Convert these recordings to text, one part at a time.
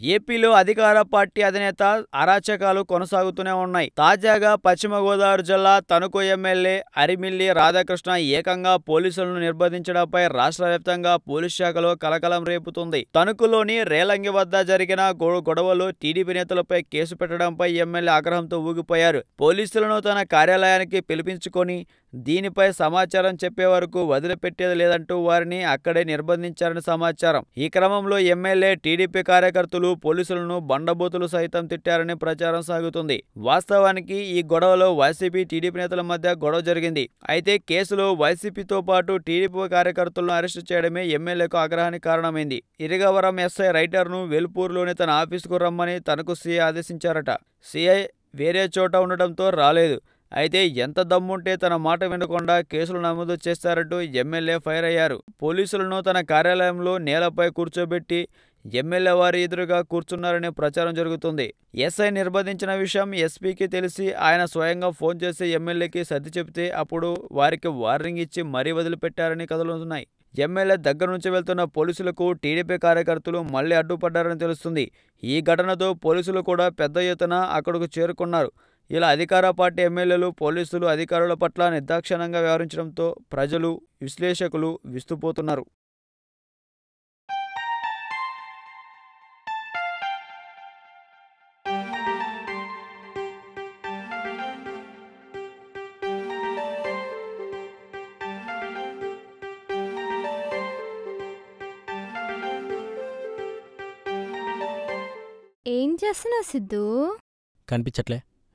ఏపీలో అధికార పార్టీ అధినేత అరాచకాలు కొనసాగుతూనే ఉన్నాయి. తాజాగా పశ్చిమ గోదావరి జిల్లా తణుకు ఎమ్మెల్యే అరిమిల్లి రాధాకృష్ణ ఏకంగా పోలీసులను నిర్బంధించడంపై రాష్ట్ర వ్యాప్తంగా పోలీస్ శాఖలో కలకలం రేపుతుంది. తణుకులోని రేలంగి వద్ద జరిగిన గొడవలు టీడీపీ నేతలపై కేసు పెట్టడంపై ఎమ్మెల్యే ఆగ్రహంతో ఊగిపోయారు. పోలీసులను తన కార్యాలయానికి పిలిపించుకొని దీనిపై సమాచారం చెప్పే వరకు వదిలిపెట్టేది లేదంటూ వారిని అక్కడే నిర్బంధించారని సమాచారం. ఈ క్రమంలో ఎమ్మెల్యే టీడీపీ కార్యకర్తలు పోలీసులను బండబూతులు సైతం తిట్టారని ప్రచారం సాగుతుంది. వాస్తవానికి ఈ గొడవలో వైసీపీ టీడీపీ నేతల మధ్య గొడవ జరిగింది. అయితే కేసులో వైసీపీతో పాటు టీడీపీ కార్యకర్తలను అరెస్టు చేయడమే ఎమ్మెల్యేకు ఆగ్రహానికి కారణమైంది. ఇరిగవరం ఎస్ఐ రైటర్ను వెలుపూరులోని తన ఆఫీసుకు రమ్మని తనకు సీఐ ఆదేశించారట. సీఐ వేరే చోట ఉండటంతో రాలేదు. అయితే ఎంత దమ్ముంటే తన మాట వినకుండా కేసులు నమోదు చేస్తారంటూ ఎమ్మెల్యే ఫైర్ అయ్యారు. పోలీసులను తన కార్యాలయంలో నేలపై కూర్చోబెట్టి ఎమ్మెల్యే వారి ఎదురుగా కూర్చున్నారనే ప్రచారం జరుగుతుంది. ఎస్ఐ నిర్బంధించిన విషయం ఎస్పీకి తెలిసి ఆయన స్వయంగా ఫోన్ చేసి ఎమ్మెల్యేకి సర్ది చెబితే అప్పుడు వారికి వార్నింగ్ ఇచ్చి మరీ వదిలిపెట్టారని కథలున్నాయి ఎమ్మెల్యే దగ్గర నుంచి వెళ్తున్న పోలీసులకు టీడీపీ కార్యకర్తలు మళ్ళీ అడ్డుపడ్డారని తెలుస్తుంది. ఈ ఘటనతో పోలీసులు కూడా పెద్ద ఎత్తున అక్కడకు చేరుకున్నారు. ఇలా అధికార పార్టీ ఎమ్మెల్యేలు పోలీసులు అధికారుల పట్ల నిర్దాక్షిణ్యంగా వ్యవహరించడంతో ప్రజలు విశ్లేషకులు విస్తుపోతున్నారు. ఏం చేస్తున్నావు సిద్ధు? కనిపించట్లే.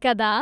కదా